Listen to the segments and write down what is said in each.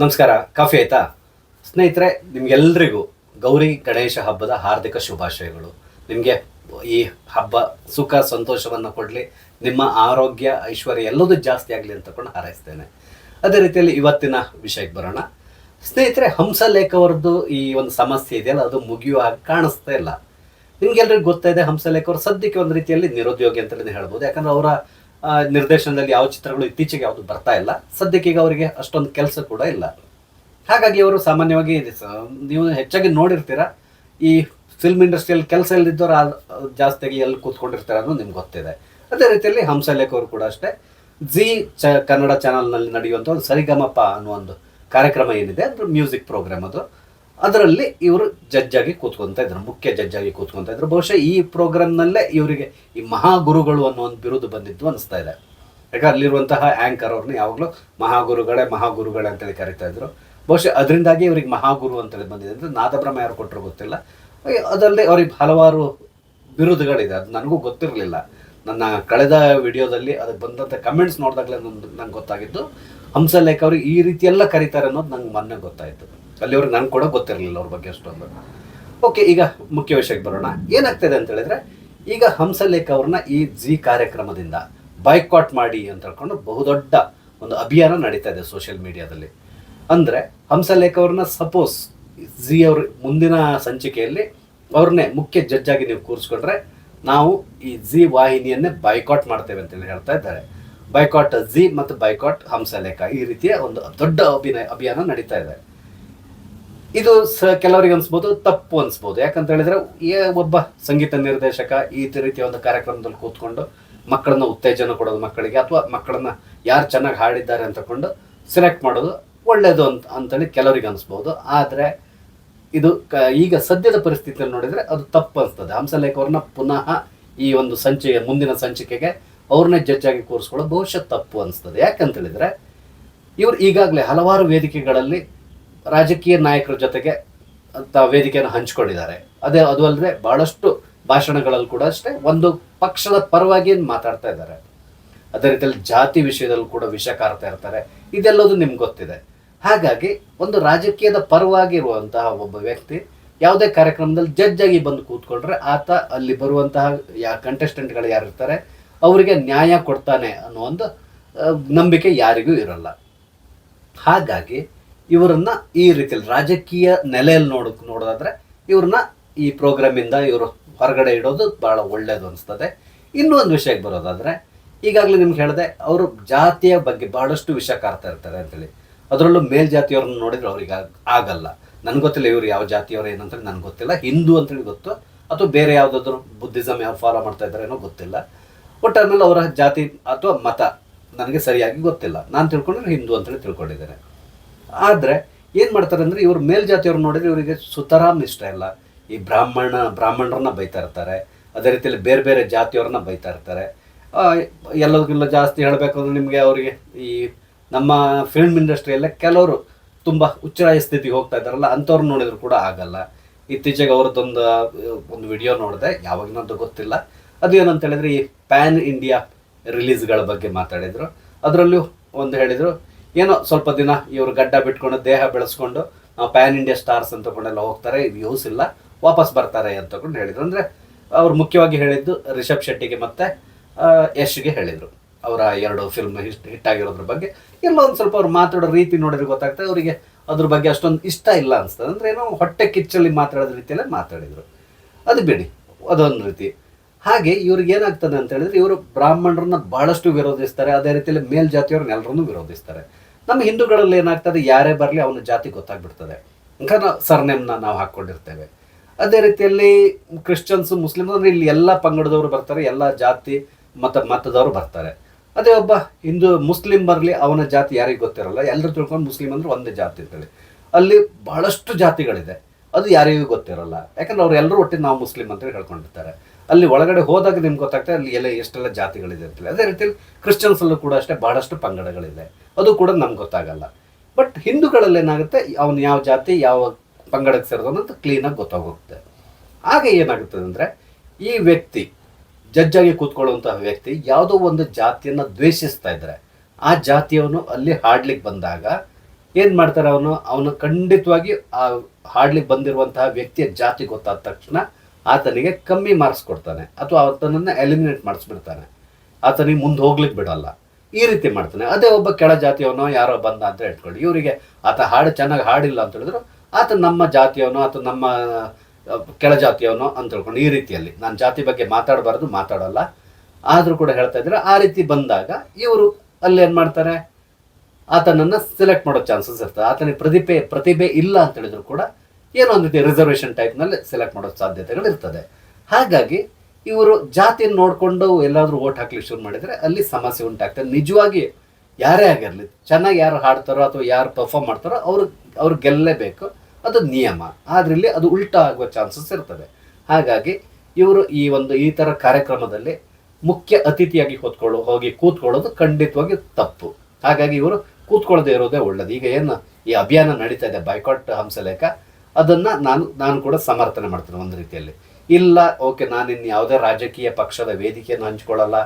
ನಮಸ್ಕಾರ, ಕಾಫಿ ಆಯ್ತಾ? ಸ್ನೇಹಿತರೆ, ನಿಮ್ಗೆಲ್ರಿಗೂ ಗೌರಿ ಗಣೇಶ ಹಬ್ಬದ ಹಾರ್ದಿಕ ಶುಭಾಶಯಗಳು. ನಿಮಗೆ ಈ ಹಬ್ಬ ಸುಖ, ಸಂತೋಷವನ್ನು ಕೊಡಲಿ, ನಿಮ್ಮ ಆರೋಗ್ಯ, ಐಶ್ವರ್ಯ ಎಲ್ಲದೂ ಜಾಸ್ತಿ ಆಗಲಿ ಅಂತಕೊಂಡು ಹಾರೈಸ್ತೇನೆ. ಅದೇ ರೀತಿಯಲ್ಲಿ ಇವತ್ತಿನ ವಿಷಯಕ್ಕೆ ಬರೋಣ. ಸ್ನೇಹಿತರೆ ಹಂಸಲೇಖ ಅವ್ರದ್ದು ಈ ಒಂದು ಸಮಸ್ಯೆ ಇದೆಯಲ್ಲ, ಅದು ಮುಗಿಯುವ ಹಾಗೆ ಕಾಣಿಸ್ತಾ ಇಲ್ಲ. ನಿಮ್ಗೆಲ್ರಿಗೂ ಗೊತ್ತಾ ಇದೆ ಹಂಸಲೇಖ ಅವರು ಸದ್ಯಕ್ಕೆ ಒಂದು ರೀತಿಯಲ್ಲಿ ನಿರುದ್ಯೋಗಿ ಅಂತಲೇ ಹೇಳ್ಬೋದು. ಯಾಕಂದ್ರೆ ಅವರ ನಿರ್ದೇಶನದಲ್ಲಿ ಯಾವ ಚಿತ್ರಗಳು ಇತ್ತೀಚೆಗೆ ಯಾವುದು ಬರ್ತಾ ಇಲ್ಲ. ಸದ್ಯಕ್ಕೆ ಈಗ ಅವರಿಗೆ ಅಷ್ಟೊಂದು ಕೆಲಸ ಕೂಡ ಇಲ್ಲ. ಹಾಗಾಗಿ ಅವರು ಸಾಮಾನ್ಯವಾಗಿ ನೀವು ಹೆಚ್ಚಾಗಿ ನೋಡಿರ್ತೀರ. ಈ ಫಿಲ್ಮ್ ಇಂಡಸ್ಟ್ರಿಯಲ್ಲಿ ಕೆಲಸ ಇಲ್ಲದಿದ್ದವರು ಜಾಸ್ತಿಯಾಗಿ ಎಲ್ಲಿ ಕೂತ್ಕೊಂಡಿರ್ತಾರೆ ಅನ್ನೋದು ನಿಮ್ಗೆ ಗೊತ್ತಿದೆ. ಅದೇ ರೀತಿಯಲ್ಲಿ ಹಂಸಲೇಖ ಅವರು ಕೂಡ ಅಷ್ಟೇ. ಜಿ ಚ, ಕನ್ನಡ ಚಾನಲ್ನಲ್ಲಿ ನಡೆಯುವಂಥ ಒಂದು ಸರಿಗಮಪ ಅನ್ನೋ ಒಂದು ಕಾರ್ಯಕ್ರಮ ಏನಿದೆ. ಅದು ಮ್ಯೂಸಿಕ್ ಪ್ರೋಗ್ರಾಮ್ ಅದು. ಅದರಲ್ಲಿ ಇವರು ಜಡ್ಜ್ ಆಗಿ ಕೂತ್ಕೊಂತ ಇದ್ರು, ಮುಖ್ಯ ಜಡ್ಜ್ ಆಗಿ ಕೂತ್ಕೊಂತ ಇದ್ರು. ಬಹುಶಃ ಈ ಪ್ರೋಗ್ರಾಮ್ನಲ್ಲೇ ಇವರಿಗೆ ಈ ಮಹಾಗುರುಗಳು ಅನ್ನೋ ಒಂದು ಬಿರುದು ಬಂದಿದ್ದು ಅನಿಸ್ತಾ ಇದೆ. ಯಾಕಂದ್ರೆ ಅಲ್ಲಿರುವಂತಹ ಆಂಕರ್ ಅವ್ರನ್ನ ಯಾವಾಗಲೂ ಮಹಾಗುರುಗಳೇ ಮಹಾಗುರುಗಳೇ ಅಂತೇಳಿ ಕರಿತಾ ಇದ್ರು. ಬಹುಶಃ ಅದರಿಂದಾಗಿ ಇವ್ರಿಗೆ ಮಹಾಗುರು ಅಂತೇಳಿ ಬಂದಿದೆ. ಅಂದ್ರೆ ನಾದಬ್ರಹ್ಮ ಯಾರು ಕೊಟ್ಟರು ಗೊತ್ತಿಲ್ಲ. ಅದರಲ್ಲಿ ಅವ್ರಿಗೆ ಹಲವಾರು ಬಿರುದುಗಳಿದೆ. ಅದು ನನಗೂ ಗೊತ್ತಿರಲಿಲ್ಲ. ನನ್ನ ಕಳೆದ ವಿಡಿಯೋದಲ್ಲಿ ಅದಕ್ಕೆ ಬಂದಂಥ ಕಮೆಂಟ್ಸ್ ನೋಡಿದಾಗಲೇ ನಂದು, ನಂಗೆ ಗೊತ್ತಾಗಿದ್ದು, ಹಂಸಲೇಖ ಅವರು ಈ ರೀತಿಯೆಲ್ಲ ಕರೀತಾರೆ ಅನ್ನೋದು ನಂಗೆ ಮೊನ್ನೆ ಗೊತ್ತಾಯಿತು. ಅಲ್ಲಿವ್ರಿಗೆ ನಂಗೆ ಕೂಡ ಗೊತ್ತಿರಲಿಲ್ಲ ಅವ್ರ ಬಗ್ಗೆ ಅಷ್ಟೊಂದು. ಓಕೆ ಈಗ ಮುಖ್ಯ ವಿಷಯಕ್ಕೆ ಬರೋಣ. ಏನಾಗ್ತದೆ ಅಂತ ಹೇಳಿದ್ರೆ, ಈಗ ಹಂಸಲೇಖ ಅವ್ರನ್ನ ಈ ಜಿ ಕಾರ್ಯಕ್ರಮದಿಂದ ಬೈಕಾಟ್ ಮಾಡಿ ಅಂತ ಹೇಳ್ಕೊಂಡು ಬಹುದೊಡ್ಡ ಒಂದು ಅಭಿಯಾನ ನಡೀತಾ ಇದೆ ಸೋಷಿಯಲ್ ಮೀಡಿಯಾದಲ್ಲಿ ಅಂದರೆ ಹಂಸಲೇಖ ಅವ್ರನ್ನ ಸಪೋಸ್ ಜಿ ಅವ್ರ ಮುಂದಿನ ಸಂಚಿಕೆಯಲ್ಲಿ ಅವ್ರನ್ನೇ ಮುಖ್ಯ ಜಡ್ಜ್ ಆಗಿ ನೀವು ಕೂರಿಸ್ಕೊಂಡ್ರೆ, ನಾವು ಈ ಜಿ ವಾಹಿನಿಯನ್ನೇ ಬೈಕಾಟ್ ಮಾಡ್ತೇವೆ ಅಂತೇಳಿ ಹೇಳ್ತಾ ಇದ್ದಾರೆ. ಬೈಕಾಟ್ ಜಿ ಮತ್ತು ಬೈಕಾಟ್ ಹಂಸಲೇಖ ಈ ರೀತಿಯ ಒಂದು ದೊಡ್ಡ ಅಭಿನಯ ಅಭಿಯಾನ ನಡೀತಾ ಇದೆ. ಇದು ಸ ಕೆಲವರಿಗೆ ಅನ್ಸ್ಬೋದು, ತಪ್ಪು ಅನ್ಸ್ಬೋದು. ಯಾಕಂತ ಹೇಳಿದ್ರೆ ಒಬ್ಬ ಸಂಗೀತ ನಿರ್ದೇಶಕ ಈ ರೀತಿಯ ಒಂದು ಕಾರ್ಯಕ್ರಮದಲ್ಲಿ ಕೂತ್ಕೊಂಡು ಮಕ್ಕಳನ್ನ ಉತ್ತೇಜನ ಕೊಡೋದು ಮಕ್ಕಳಿಗೆ, ಅಥವಾ ಮಕ್ಕಳನ್ನ ಯಾರು ಚೆನ್ನಾಗಿ ಹಾಡಿದ್ದಾರೆ ಅಂತಕೊಂಡು ಸೆಲೆಕ್ಟ್ ಮಾಡೋದು ಒಳ್ಳೆಯದು ಅಂತ, ಅಂತೇಳಿ ಕೆಲವರಿಗೆ ಅನಿಸ್ಬೋದು. ಆದರೆ, ಇದು ಕ, ಈಗ ಸದ್ಯದ ಪರಿಸ್ಥಿತಿಯಲ್ಲಿ ನೋಡಿದರೆ ಅದು ತಪ್ಪು ಅನಿಸ್ತದೆ. ಹಂಸಲೇಖ ಅವ್ರನ್ನ ಪುನಃ ಈ ಒಂದು ಸಂಚಿಕೆ, ಮುಂದಿನ ಸಂಚಿಕೆಗೆ ಅವ್ರನ್ನೇ ಜಡ್ಜ್ ಆಗಿ ಕೂರಿಸ್ಕೊಳ್ಳೋದು ಬಹುಶಃ ತಪ್ಪು ಅನಿಸ್ತದೆ. ಯಾಕಂತ ಹೇಳಿದ್ರೆ, ಇವರು ಈಗಾಗಲೇ ಹಲವಾರು ವೇದಿಕೆಗಳಲ್ಲಿ ರಾಜಕೀಯ ನಾಯಕರ ಜೊತೆಗೆ ಅಂತ ವೇದಿಕೆಯನ್ನು ಹಂಚ್ಕೊಂಡಿದ್ದಾರೆ. ಅದೇ ಅದು ಅಲ್ಲದೆ ಬಹಳಷ್ಟು ಭಾಷಣಗಳಲ್ಲಿ ಕೂಡ ಅಷ್ಟೇ ಒಂದು ಪಕ್ಷದ ಪರವಾಗಿ ಮಾತಾಡ್ತಾ ಇದ್ದಾರೆ. ಅದೇ ರೀತಿಯಲ್ಲಿ ಜಾತಿ ವಿಷಯದಲ್ಲೂ ಕೂಡ ವಿಷ ಕಾರ್ತಾ ಇರ್ತಾರೆ. ಇದೆಲ್ಲದೂ ನಿಮ್ಗೆ ಗೊತ್ತಿದೆ. ಹಾಗಾಗಿ ಒಂದು ರಾಜಕೀಯದ ಪರವಾಗಿ ಇರುವಂತಹ ಒಬ್ಬ ವ್ಯಕ್ತಿ ಯಾವುದೇ ಕಾರ್ಯಕ್ರಮದಲ್ಲಿ ಜಡ್ಜ್ ಆಗಿ ಬಂದು ಕೂತ್ಕೊಂಡ್ರೆ ಆತ ಅಲ್ಲಿ ಬರುವಂತಹ ಯಾ ಕಂಟೆಸ್ಟೆಂಟ್ಗಳು ಯಾರಿರ್ತಾರೆ ಅವರಿಗೆ ನ್ಯಾಯ ಕೊಡ್ತಾನೆ ಅನ್ನೋ ಒಂದು ನಂಬಿಕೆ ಯಾರಿಗೂ ಇರಲ್ಲ. ಹಾಗಾಗಿ ಇವರನ್ನ ಈ ರೀತಿಯಲ್ಲಿ ರಾಜಕೀಯ ನೆಲೆಯಲ್ಲಿ ನೋಡ, ನೋಡೋದಾದ್ರೆ ಇವ್ರನ್ನ ಈ ಪ್ರೋಗ್ರಾಮಿಂದ ಇವರು ಹೊರಗಡೆ ಇಡೋದು ಬಹಳ ಒಳ್ಳೇದು ಅನಿಸ್ತದೆ. ಇನ್ನೂ ಒಂದು ವಿಷಯಕ್ಕೆ ಬರೋದಾದ್ರೆ, ಈಗಾಗಲೇ ನಿಮ್ಗೆ ಹೇಳಿದೆ, ಅವರು ಜಾತಿಯ ಬಗ್ಗೆ ಬಹಳಷ್ಟು ವಿಷಯ ಕಾರ್ತಾ ಇರ್ತಾರೆ ಅಂತೇಳಿ. ಅದರಲ್ಲೂ ಮೇಲ್ಜಾತಿಯವ್ರನ್ನ ನೋಡಿದ್ರೆ ಅವ್ರಿಗೆ ಆಗ್- ಆಗಲ್ಲ. ನನ್ಗೆ ಗೊತ್ತಿಲ್ಲ ಇವರು ಯಾವ ಜಾತಿಯವರು ಏನಂತೇಳಿ ನನಗೆ ಗೊತ್ತಿಲ್ಲ. ಹಿಂದೂ ಅಂತೇಳಿ ಗೊತ್ತು. ಅಥವಾ ಬೇರೆ ಯಾವುದಾದ್ರು ಬುದ್ಧಿಸಮ್ ಯಾವ ಫಾಲೋ ಮಾಡ್ತಾ ಇದ್ದಾರೇನೋ ಗೊತ್ತಿಲ್ಲ. ಒಟ್ಟಾದ್ಮೇಲೆ ಅವರ ಜಾತಿ ಅಥವಾ ಮತ ನನಗೆ ಸರಿಯಾಗಿ ಗೊತ್ತಿಲ್ಲ. ನಾನು ತಿಳ್ಕೊಂಡ್ರೆ ಹಿಂದೂ ಅಂತೇಳಿ ತಿಳ್ಕೊಂಡಿದ್ದೇನೆ. ಆದರೆ ಏನು ಮಾಡ್ತಾರೆ ಅಂದರೆ ಇವರು ಮೇಲ್ಜಾತಿಯವ್ರು ನೋಡಿದ್ರೆ ಇವರಿಗೆ ಸುತರಾಮ್ ಇಷ್ಟ ಇಲ್ಲ. ಈ ಬ್ರಾಹ್ಮಣ, ಬ್ರಾಹ್ಮಣರನ್ನ ಬೈತಾ ಇರ್ತಾರೆ. ಅದೇ ರೀತಿಯಲ್ಲಿ ಬೇರೆ ಬೇರೆ ಜಾತಿಯವ್ರನ್ನ ಬೈತಾ ಇರ್ತಾರೆ. ಎಲ್ಲದಕ್ಕಿಲ್ಲ ಜಾಸ್ತಿ ಹೇಳಬೇಕು ಅಂದರೆ ನಿಮಗೆ ಅವರಿಗೆ ಈ ನಮ್ಮ ಫಿಲ್ಮ್ ಇಂಡಸ್ಟ್ರಿಯಲ್ಲೇ ಕೆಲವರು ತುಂಬ ಉಚ್ಚರಾಯ ಸ್ಥಿತಿಗೆ ಹೋಗ್ತಾ ಇದ್ದಾರಲ್ಲ ಅಂಥವ್ರು ನೋಡಿದ್ರು ಕೂಡ ಆಗಲ್ಲ. ಇತ್ತೀಚೆಗೆ ಅವ್ರದ್ದೊಂದು, ಒಂದು ವಿಡಿಯೋ ನೋಡಿದೆ ಯಾವಾಗಿನಂತ ಗೊತ್ತಿಲ್ಲ. ಅದು ಏನಂತ ಹೇಳಿದ್ರೆ ಈ ಪ್ಯಾನ್ ಇಂಡಿಯಾ ರಿಲೀಸ್ಗಳ ಬಗ್ಗೆ ಮಾತಾಡಿದರು. ಅದರಲ್ಲೂ ಒಂದು ಹೇಳಿದರು ಏನೋ ಸ್ವಲ್ಪ ದಿನ ಇವರು ಗಡ್ಡ ಬಿಟ್ಕೊಂಡು, ದೇಹ ಬೆಳೆಸ್ಕೊಂಡು ಪ್ಯಾನ್ ಇಂಡಿಯಾ ಸ್ಟಾರ್ಸ್ ಅಂತ ತಗೊಂಡೆಲ್ಲ ಹೋಗ್ತಾರೆ ಯೂಸ್ ಇಲ್ಲ, ವಾಪಸ್ ಬರ್ತಾರೆ ಅಂತ ತಗೊಂಡು ಹೇಳಿದ್ರು. ಅಂದರೆ ಅವ್ರು ಮುಖ್ಯವಾಗಿ ಹೇಳಿದ್ದು ರಿಷಬ್ ಶೆಟ್ಟಿಗೆ ಮತ್ತು ಯಶ್ಗೆ ಹೇಳಿದರು. ಅವರ ಎರಡು ಫಿಲ್ಮ್ ಹಿಟ್ ಹಿಟ್ ಆಗಿರೋದ್ರ ಬಗ್ಗೆ. ಎಲ್ಲ ಒಂದು ಸ್ವಲ್ಪ ಅವ್ರು ಮಾತಾಡೋ ರೀತಿ ನೋಡಿದ್ರೆ ಗೊತ್ತಾಗ್ತದೆ, ಅವರಿಗೆ ಅದ್ರ ಬಗ್ಗೆ ಅಷ್ಟೊಂದು ಇಷ್ಟ ಇಲ್ಲ ಅನಿಸ್ತದೆ. ಅಂದರೆ ಏನೋ ಹೊಟ್ಟೆ ಕಿಚ್ಚಲ್ಲಿ ಮಾತಾಡೋದ ರೀತಿಯಲ್ಲೇ ಮಾತಾಡಿದರು. ಅದು ಬಿಡಿ, ಅದೊಂದು ರೀತಿ. ಹಾಗೆ ಇವ್ರಿಗೆ ಏನಾಗ್ತದೆ ಅಂತ ಹೇಳಿದ್ರೆ, ಇವರು ಬ್ರಾಹ್ಮಣರನ್ನ ಬಹಳಷ್ಟು ವಿರೋಧಿಸ್ತಾರೆ. ಅದೇ ರೀತಿಯಲ್ಲಿ ಮೇಲ್ಜಾತಿಯವ್ರನ್ನ ಎಲ್ಲರನ್ನೂ ವಿರೋಧಿಸ್ತಾರೆ. ನಮ್ಮ ಹಿಂದೂಗಳಲ್ಲಿ ಏನಾಗ್ತದೆ? ಯಾರೇ ಬರಲಿ ಅವನ ಜಾತಿ ಗೊತ್ತಾಗ್ಬಿಡ್ತದೆ. ಸರ್ನೇಮ್ನ ನಾವು ಹಾಕ್ಕೊಂಡಿರ್ತೇವೆ. ಅದೇ ರೀತಿಯಲ್ಲಿ ಕ್ರಿಶ್ಚಿಯನ್ಸ್ ಮುಸ್ಲಿಮ್ ಅಂದರೆ ಇಲ್ಲಿ ಎಲ್ಲ ಪಂಗಡದವರು ಬರ್ತಾರೆ, ಎಲ್ಲ ಜಾತಿ, ಮತ, ಮತದವರು ಬರ್ತಾರೆ. ಅದೇ ಒಬ್ಬ ಹಿಂದೂ ಮುಸ್ಲಿಂ ಬರಲಿ ಅವನ ಜಾತಿ ಯಾರಿಗೂ ಗೊತ್ತಿರಲ್ಲ? ಎಲ್ಲರೂ ತಿಳ್ಕೊಂಡು ಮುಸ್ಲಿಂ ಅಂದರೆ ಒಂದೇ ಜಾತಿ ಅಂತೇಳಿ. ಅಲ್ಲಿ ಬಹಳಷ್ಟು ಜಾತಿಗಳಿದೆ. ಅದು ಯಾರಿಗೂ ಗೊತ್ತಿರಲ್ಲ. ಯಾಕಂದ್ರೆ ಅವ್ರು ಎಲ್ಲರೂ ಒಟ್ಟಿಗೆ ನಾವು ಮುಸ್ಲಿಂ ಅಂತೇಳಿ ಹೇಳ್ಕೊಂಡಿರ್ತಾರೆ. ಅಲ್ಲಿ ಒಳಗಡೆ ಹೋದಾಗ ನಿಮ್ಗೆ ಗೊತ್ತಾಗ್ತದೆ ಅಲ್ಲಿ ಎಲ್ಲ ಎಷ್ಟೆಲ್ಲ ಜಾತಿಗಳಿದೆ ಅಂತೇಳಿ. ಅದೇ ರೀತಿಯಲ್ಲಿ ಕ್ರಿಶ್ಚಿಯನ್ಸ್ ಅಲ್ಲೂ ಕೂಡ ಅಷ್ಟೇ ಬಹಳಷ್ಟು ಪಂಗಡಗಳಿದೆ. ಅದು ಕೂಡ ನಮ್ಗೆ ಗೊತ್ತಾಗಲ್ಲ. ಬಟ್ ಹಿಂದೂಗಳಲ್ಲಿ ಏನಾಗುತ್ತೆ, ಅವನು ಯಾವ ಜಾತಿ, ಯಾವ ಪಂಗಡಕ್ಕೆ ಸೇರಿದವನು ಅಂತ ಕ್ಲೀನಾಗಿ ಗೊತ್ತಾಗೋಗುತ್ತೆ. ಆಗ ಏನಾಗುತ್ತದೆ ಅಂದರೆ, ಈ ವ್ಯಕ್ತಿ ಜಜ್ಜಾಗಿ ಕೂತ್ಕೊಳ್ಳುವಂತಹ ವ್ಯಕ್ತಿ ಯಾವುದೋ ಒಂದು ಜಾತಿಯನ್ನು ದ್ವೇಷಿಸ್ತಾ ಇದ್ದಾರೆ ಆ ಜಾತಿಯವನು ಅಲ್ಲಿ ಹಾಡ್ಲಿಕ್ಕೆ ಬಂದಾಗ ಏನು ಮಾಡ್ತಾರೆ ಅವನು? ಅವನು ಖಂಡಿತವಾಗಿ ಆ ಹಾಡ್ಲಿಕ್ಕೆ ಬಂದಿರುವಂತಹ ವ್ಯಕ್ತಿಯ ಜಾತಿ ಗೊತ್ತಾದ ತಕ್ಷಣ ಆತನಿಗೆ ಕಮ್ಮಿ ಮಾರ್ಕ್ಸ್ ಕೊಡ್ತಾನೆ ಅಥವಾ ಆತನನ್ನ ಎಲಿಮಿನೇಟ್ ಮಾಡಿಸ್ಬಿಡ್ತಾನೆ. ಆತನಿಗೆ ಮುಂದೆ ಹೋಗ್ಲಿಕ್ಕೆ ಬಿಡಲ್ಲ. ಈ ರೀತಿ ಮಾಡ್ತಾನೆ. ಅದೇ ಒಬ್ಬ ಕೆಳ ಜಾತಿಯವನೋ ಯಾರೋ ಬಂದ ಅಂತ ಇಟ್ಕೊಳ್ಳಿ ಇವರಿಗೆ ಆತ ಹಾಡು ಚೆನ್ನಾಗಿ ಹಾಡಿಲ್ಲ ಅಂತ ಹೇಳಿದ್ರು, ಆತ ನಮ್ಮ ಜಾತಿಯವನೋ ಅಥವಾ ನಮ್ಮ ಕೆಳ ಜಾತಿಯವನೋ ಅಂತ ಹೇಳ್ಕೊಂಡು ಈ ರೀತಿಯಲ್ಲಿ. ನಾನು ಜಾತಿ ಬಗ್ಗೆ ಮಾತಾಡಬಾರ್ದು, ಮಾತಾಡೋಲ್ಲ. ಆದರೂ ಕೂಡ ಹೇಳ್ತಾ ಇದ್ರೆ ಆ ರೀತಿ ಬಂದಾಗ ಇವರು ಅಲ್ಲಿ ಏನು ಮಾಡ್ತಾರೆ? ಆತನನ್ನು ಸೆಲೆಕ್ಟ್ ಮಾಡೋ ಚಾನ್ಸಸ್ ಇರ್ತದೆ. ಆತನಿಗೆ ಪ್ರತಿಭೆ ಪ್ರತಿಭೆ ಇಲ್ಲ ಅಂತ ಹೇಳಿದ್ರು ಕೂಡ ಏನೋ ಒಂದು ರೀತಿ ರಿಸರ್ವೇಷನ್ ಟೈಪ್ನಲ್ಲಿ ಸೆಲೆಕ್ಟ್ ಮಾಡೋ ಸಾಧ್ಯತೆಗಳು ಇರ್ತದೆ ಹಾಗಾಗಿ ಇವರು ಜಾತಿಯನ್ನು ನೋಡಿಕೊಂಡು ಎಲ್ಲಾದರೂ ಓಟ್ ಹಾಕ್ಲಿಕ್ಕೆ ಶುರು ಮಾಡಿದರೆ ಅಲ್ಲಿ ಸಮಸ್ಯೆ ಉಂಟಾಗ್ತದೆ. ನಿಜವಾಗಿ ಯಾರೇ ಆಗಿರಲಿ, ಚೆನ್ನಾಗಿ ಯಾರು ಹಾಡ್ತಾರೋ ಅಥವಾ ಯಾರು ಪರ್ಫಾರ್ಮ್ ಮಾಡ್ತಾರೋ ಅವರು, ಅವ್ರು ಗೆಲ್ಲಲೇಬೇಕು. ಅದು ನಿಯಮ. ಆದ್ರಲ್ಲಿ ಅದು ಉಲ್ಟಾ ಆಗುವ ಚಾನ್ಸಸ್ ಇರ್ತದೆ. ಹಾಗಾಗಿ ಇವರು ಈ ಒಂದು, ಈ ಥರ ಕಾರ್ಯಕ್ರಮದಲ್ಲಿ ಮುಖ್ಯ ಅತಿಥಿಯಾಗಿ ಕೂತ್ಕೊಳ್ಳೋ ಹೋಗಿ ಕೂತ್ಕೊಳ್ಳೋದು ಖಂಡಿತವಾಗಿ ತಪ್ಪು. ಹಾಗಾಗಿ ಇವರು ಕೂತ್ಕೊಳ್ಳದೆ ಇರೋದೇ ಒಳ್ಳೇದು. ಈಗ ಏನು ಈ ಅಭಿಯಾನ ನಡೀತಾ ಇದೆ ಬೈಕಾಟ್ ಹಂಸಲೇಖ. ಅದನ್ನ ನಾನು ನಾನು ಕೂಡ ಸಮರ್ಥನೆ ಮಾಡ್ತೇನೆ ಒಂದು ರೀತಿಯಲ್ಲಿ. ಇಲ್ಲ, ಓಕೆ, ನಾನು ಇನ್ನು ಯಾವುದೇ ರಾಜಕೀಯ ಪಕ್ಷದ ವೇದಿಕೆಯನ್ನು ಹಂಚ್ಕೊಳ್ಳಲ್ಲ,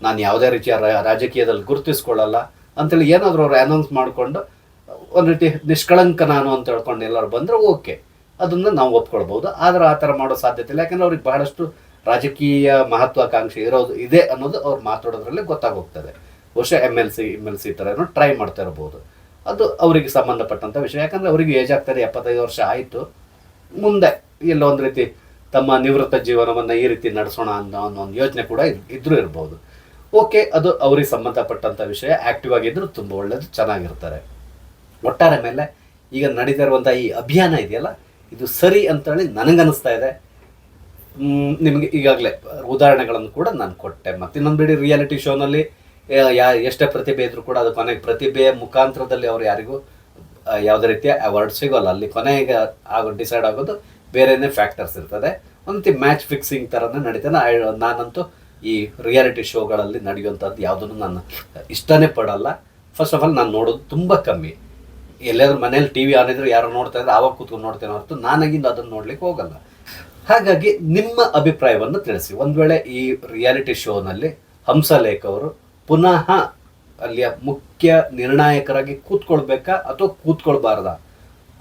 ನಾನು ಯಾವುದೇ ರೀತಿಯ ರಾಜಕೀಯದಲ್ಲಿ ಗುರುತಿಸ್ಕೊಳ್ಳಲ್ಲ ಅಂತೇಳಿ ಏನಾದರೂ ಅವ್ರು ಅನೌನ್ಸ್ ಮಾಡಿಕೊಂಡು, ಒಂದು ರೀತಿ ನಿಷ್ಕಳಂಕ ನಾನು ಅಂತ ಹೇಳ್ಕೊಂಡು ಎಲ್ಲರೂ ಬಂದರೆ ಓಕೆ. ಅದನ್ನು ನಾವು ಒಪ್ಕೊಳ್ಬೋದು ಆದರೆ ಆ ಥರ ಮಾಡೋ ಸಾಧ್ಯತೆ ಇಲ್ಲ. ಯಾಕಂದರೆ ಅವ್ರಿಗೆ ಬಹಳಷ್ಟು ರಾಜಕೀಯ ಮಹತ್ವಾಕಾಂಕ್ಷೆ ಇರೋದು ಇದೆ ಅನ್ನೋದು ಅವ್ರು ಮಾತಾಡೋದ್ರಲ್ಲಿ ಗೊತ್ತಾಗೋಗ್ತದೆ. ಬಹುಶಃ M L C M L C ಥರ ಏನೋ ಟ್ರೈ ಮಾಡ್ತಾ ಇರ್ಬೋದು. ಅದು ಅವರಿಗೆ ಸಂಬಂಧಪಟ್ಟಂಥ ವಿಷಯ. ಯಾಕಂದರೆ ಅವರಿಗೆ ಏಜ್ ಆಗ್ತಾರೆ, ಎಪ್ಪತ್ತೈದು ವರ್ಷ ಆಯಿತು. ಮುಂದೆ ಎಲ್ಲೋ ಒಂದು ರೀತಿ ತಮ್ಮ ನಿವೃತ್ತ ಜೀವನವನ್ನು ಈ ರೀತಿ ನಡೆಸೋಣ ಅನ್ನೋ ಅನ್ನೋ ಒಂದು ಯೋಜನೆ ಕೂಡ ಇದ್ದರೂ ಇರ್ಬೋದು. ಓಕೆ ಅದು ಅವರಿಗೆ ಸಂಬಂಧಪಟ್ಟಂಥ ವಿಷಯ. ಆ್ಯಕ್ಟಿವ್ ಆಗಿದ್ದರೂ ತುಂಬ ಒಳ್ಳೆಯದು ಚೆನ್ನಾಗಿರ್ತಾರೆ. ಒಟ್ಟಾರೆ ಮೇಲೆ ಈಗ ನಡೀತಾ ಈ ಅಭಿಯಾನ ಇದೆಯಲ್ಲ, ಇದು ಸರಿ ಅಂತೇಳಿ ನನಗನ್ನಿಸ್ತಾ ಇದೆ. ನಿಮಗೆ ಈಗಾಗಲೇ ಉದಾಹರಣೆಗಳನ್ನು ಕೂಡ ನಾನು ಕೊಟ್ಟೆ. ಮತ್ತು ಇನ್ನೊಂದು ಬಿಡಿ ರಿಯಾಲಿಟಿ ಶೋನಲ್ಲಿ ಯಾ, ಎಷ್ಟೇ ಪ್ರತಿಭೆ ಇದ್ರೂ ಕೂಡ ಅದು ಕೊನೆಗೆ ಪ್ರತಿಭೆಯ ಮುಖಾಂತರದಲ್ಲಿ ಅವ್ರು ಯಾರಿಗೂ ಯಾವುದೇ ರೀತಿಯ ಅವಾರ್ಡ್ ಸಿಗೋಲ್ಲ. ಅಲ್ಲಿ ಕೊನೆಗೆ ಆಗೋ ಡಿಸೈಡ್ ಆಗೋದು ಬೇರೆನೇ ಫ್ಯಾಕ್ಟರ್ಸ್ ಇರ್ತದೆ. ಒಂದು ಮ್ಯಾಚ್ ಫಿಕ್ಸಿಂಗ್ ಥರನೇ ನಡೀತಾನೆ ನಾನಂತೂ ಈ ರಿಯಾಲಿಟಿ ಶೋಗಳಲ್ಲಿ ನಡೆಯುವಂಥದ್ದು ಯಾವುದನ್ನು ನಾನು ಇಷ್ಟನೇ ಪಡಲ್ಲ. ಫಸ್ಟ್ ಆಫ್ ಆಲ್ ನಾನು ನೋಡೋದು ತುಂಬ ಕಮ್ಮಿ. ಎಲ್ಲಾದ್ರೂ ಮನೇಲಿ ಟಿ ವಿ ಆನ್ ಇದ್ರೆ ಯಾರು ನೋಡ್ತಾ ಇದ್ರೆ ಆವಾಗ ಕೂತ್ಕೊಂಡು ನೋಡ್ತೇನೆ ಹೊರತು ನಾನಾಗಿಂದ ಅದನ್ನು ನೋಡ್ಲಿಕ್ಕೆ ಹೋಗಲ್ಲ. ಹಾಗಾಗಿ ನಿಮ್ಮ ಅಭಿಪ್ರಾಯವನ್ನು ತಿಳಿಸಿ. ಒಂದು ವೇಳೆ ಈ ರಿಯಾಲಿಟಿ ಶೋನಲ್ಲಿ ಹಂಸಲೇಖ್ ಅವರು ಪುನಃ ಅಲ್ಲಿಯ ಮುಖ್ಯ ನಿರ್ಣಾಯಕರಾಗಿ ಕೂತ್ಕೊಳ್ಬೇಕಾ ಅಥವಾ ಕೂತ್ಕೊಳ್ಬಾರ್ದಾ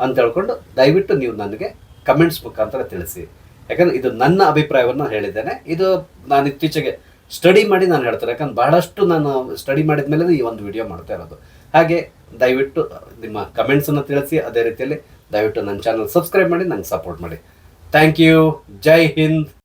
ಅಂತ ಹೇಳ್ಕೊಂಡು ದಯವಿಟ್ಟು ನೀವು ನನಗೆ ಕಮೆಂಟ್ಸ್ ಮುಖಾಂತರ ತಿಳಿಸಿ. ಯಾಕಂದ್ರೆ ಇದು ನನ್ನ ಅಭಿಪ್ರಾಯವನ್ನು ಹೇಳಿದ್ದೇನೆ. ಇದು ನಾನು ಇತ್ತೀಚೆಗೆ ಸ್ಟಡಿ ಮಾಡಿ ನಾನು ಹೇಳ್ತಾರೆ ಯಾಕಂದ್ರೆ ಬಹಳಷ್ಟು ನಾನು ಸ್ಟಡಿ ಮಾಡಿದ ಮೇಲೆ ಈ ಒಂದು ವಿಡಿಯೋ ಮಾಡ್ತಾ ಇರೋದು. ಹಾಗೆ ದಯವಿಟ್ಟು ನಿಮ್ಮ ಕಮೆಂಟ್ಸನ್ನು ತಿಳಿಸಿ. ಅದೇ ರೀತಿಯಲ್ಲಿ ದಯವಿಟ್ಟು ನನ್ನ ಚಾನಲ್ ಸಬ್ಸ್ಕ್ರೈಬ್ ಮಾಡಿ, ನಂಗೆ ಸಪೋರ್ಟ್ ಮಾಡಿ. Thank you Jai Hind.